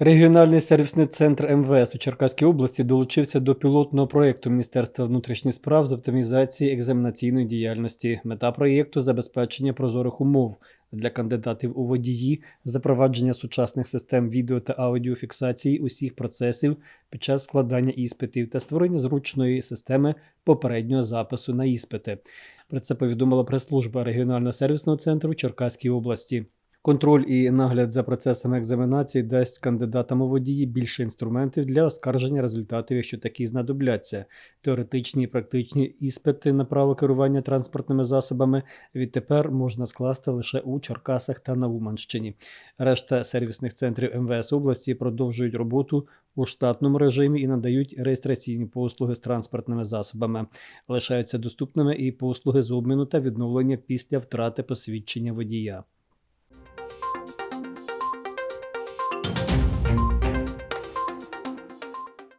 Регіональний сервісний центр МВС у Черкаській області долучився до пілотного проєкту Міністерства внутрішніх справ з оптимізації екзаменаційної діяльності. Мета проєкту забезпечення прозорих умов для кандидатів у водії, запровадження сучасних систем відео та аудіофіксації усіх процесів під час складання іспитів та створення зручної системи попереднього запису на іспити. Про це повідомила прес-служба регіонального сервісного центру Черкаській області. Контроль і нагляд за процесами екзаменації дасть кандидатам у водії більше інструментів для оскарження результатів, якщо такі знадобляться. Теоретичні і практичні іспити на право керування транспортними засобами відтепер можна скласти лише у Черкасах та на Уманщині. Решта сервісних центрів МВС області продовжують роботу у штатному режимі і надають реєстраційні послуги з транспортними засобами. Лишаються доступними і послуги з обміну та відновлення після втрати посвідчення водія.